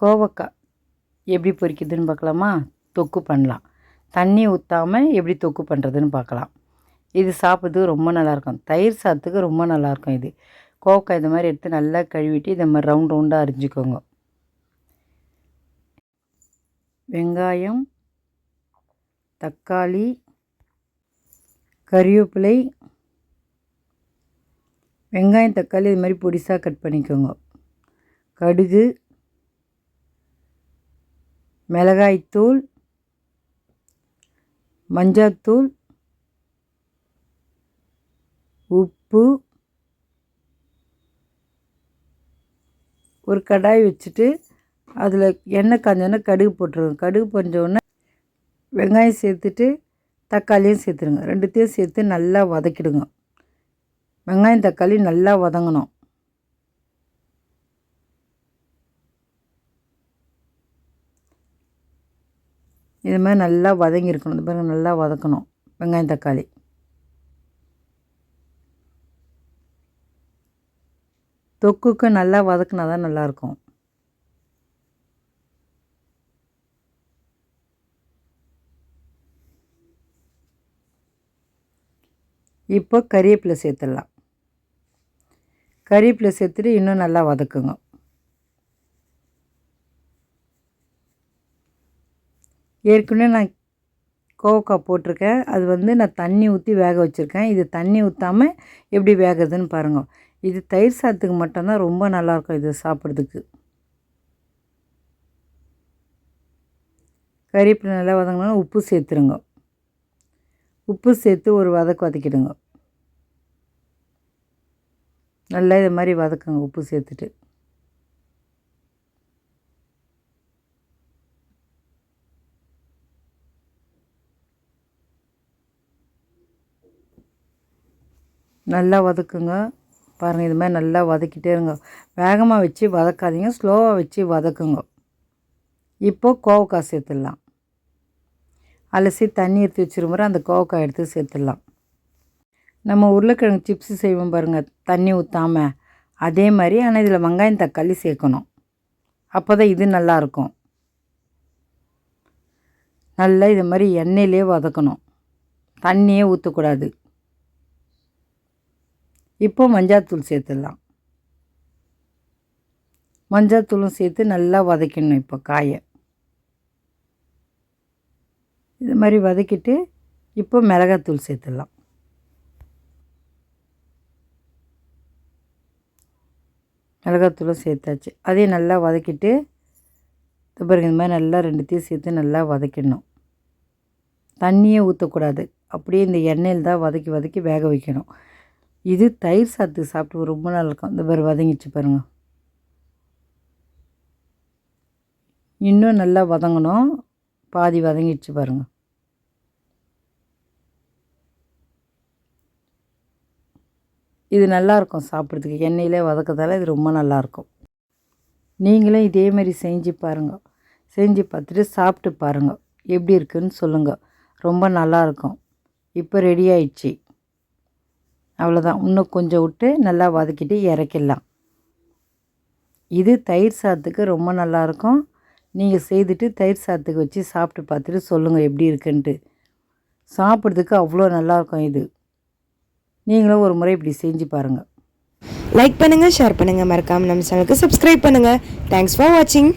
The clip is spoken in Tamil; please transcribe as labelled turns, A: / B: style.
A: கோவக்காய் எப்படி பொரிக்குதுன்னு பார்க்கலாமா? தொக்கு பண்ணலாம். தண்ணி ஊற்றாமல் எப்படி தொக்கு பண்ணுறதுன்னு பார்க்கலாம். இது சாப்பிட்றதுக்கு ரொம்ப நல்லாயிருக்கும். தயிர் சாதத்துக்கு ரொம்ப நல்லாயிருக்கும் இது. கோவக்காய் இது மாதிரி எடுத்து நல்லா கழுவிட்டு இதை மாதிரி ரவுண்ட் ரவுண்டாக அரிஞ்சிக்கோங்க. வெங்காயம் தக்காளி கறிவேப்பிலை வெங்காயம் தக்காளி இது மாதிரி பொடிசாக கட் பண்ணிக்கோங்க. கடுகு மிளகாய்த்தூள் மஞ்சாத்தூள் உப்பு ஒரு கடாய் வச்சுட்டு அதில் எண்ணெய் காஞ்சோடனே கடுகு போட்டுருங்க. கடுகு பொஞ்சோடனே வெங்காயம் சேர்த்துட்டு தக்காளியும் சேர்த்துருங்க. ரெண்டுத்தையும் சேர்த்து நல்லா வதக்கிடுங்க. வெங்காயம் தக்காளி நல்லா வதங்கணும். இது மாதிரி நல்லா வதங்கியிருக்கணும். இந்த பாருங்கள் நல்லா வதக்கணும். வெங்காயம் தக்காளி. தொக்குக்கு நல்லா வதக்குனா தான் நல்லாயிருக்கும். இப்போ கறிவேப்பிலை சேர்த்துடலாம். கறிவேப்பிலை சேர்த்துட்டு இன்னும் நல்லா வதக்குங்க. ஏற்கனவே நான் கோவக்காய் போட்டிருக்கேன். அது வந்து நான் தண்ணி ஊற்றி வேக வச்சுருக்கேன். இது தண்ணி ஊற்றாமல் எப்படி வேகுதுன்னு பாருங்கள் இது தயிர் சாதத்துக்கு மட்டும்தான் ரொம்ப நல்லாயிருக்கும் இது சாப்பிட்றதுக்கு. கறிப்பில் நல்லா வதங்கினா உப்பு சேர்த்துருங்க. உப்பு சேர்த்து ஒரு வதக்கு வதக்கிடுங்க. நல்லா இது மாதிரி வதக்குங்க உப்பு சேர்த்துட்டு. நல்லா வதக்குங்க. பாருங்கள் இது மாதிரி நல்லா வதக்கிட்டே இருங்க. வேகமாக வச்சு வதக்காதீங்க. ஸ்லோவாக வச்சு வதக்குங்க. இப்போது கோவக்காய் சேர்த்துடலாம். அலசி தண்ணி எடுத்து வச்சுரும்போது அந்த கோவக்காய் எடுத்து சேர்த்துடலாம். நம்ம உருளைக்கிழங்கு சிப்ஸு செய்வோம் பாருங்கள் தண்ணி ஊற்றாமல் அதே மாதிரி ஆனால் இதில் வெங்காயம் தக்காளி சேர்க்கணும். அப்போ தான் இது நல்லாயிருக்கும் நல்லா இது மாதிரி எண்ணெயிலே வதக்கணும். தண்ணியே ஊற்றக்கூடாது இப்போ மஞ்சாத்தூள் சேர்த்துடலாம். மஞ்சாத்தூளும் சேர்த்து நல்லா வதக்கிடணும் இப்போ காயை. இது மாதிரி வதக்கிட்டு இப்போ மிளகாத்தூள் சேர்த்துடலாம். மிளகாத்தூளும் சேர்த்தாச்சு. அதையும் நல்லா வதக்கிட்டு இது பாருங்க இந்த மாதிரி நல்லா ரெண்டுத்தையும் சேர்த்து நல்லா வதக்கிடணும் தண்ணியே ஊற்றக்கூடாது அப்படியே இந்த எண்ணெயில் தான் வதக்கி வதக்கி வேக வைக்கணும். இது தயிர் சாத்து சாப்பிட்டு ரொம்ப நல்லா இருக்கும். இந்த பாரு வதங்கிச்சு பாருங்கள் இன்னும் நல்லா வதங்கணும். பாதி வதங்கிடுச்சு பாருங்கள் இது நல்லாயிருக்கும் சாப்பிட்றதுக்கு. எண்ணெயிலே வதக்கிறதால இது ரொம்ப நல்லாயிருக்கும் நீங்களும் இதே மாதிரி செஞ்சு பாருங்கள் செஞ்சு பார்த்துட்டு சாப்பிட்டு பாருங்கள் எப்படி இருக்குன்னு சொல்லுங்கள் ரொம்ப நல்லாயிருக்கும் இப்போ ரெடி ஆயிடுச்சு. அவ்வளோதான் இன்னும் கொஞ்சம் விட்டு நல்லா வதக்கிட்டு இறக்கிடலாம். இது தயிர் சாதத்துக்கு ரொம்ப நல்லாயிருக்கும். நீங்கள் செய்துட்டு தயிர் சாதத்துக்கு வச்சு சாப்பிட்டு பார்த்துட்டு சொல்லுங்கள் எப்படி இருக்குன்ட்டு. சாப்பிட்றதுக்கு அவ்வளோ நல்லாயிருக்கும் இது. நீங்களும் ஒரு முறை இப்படி செஞ்சு பாருங்கள்
B: லைக் பண்ணுங்கள் ஷேர் பண்ணுங்கள் மறக்காமல் நம்ம சேனலுக்கு சப்ஸ்கிரைப் பண்ணுங்கள் தேங்க்ஸ் ஃபார் வாட்சிங்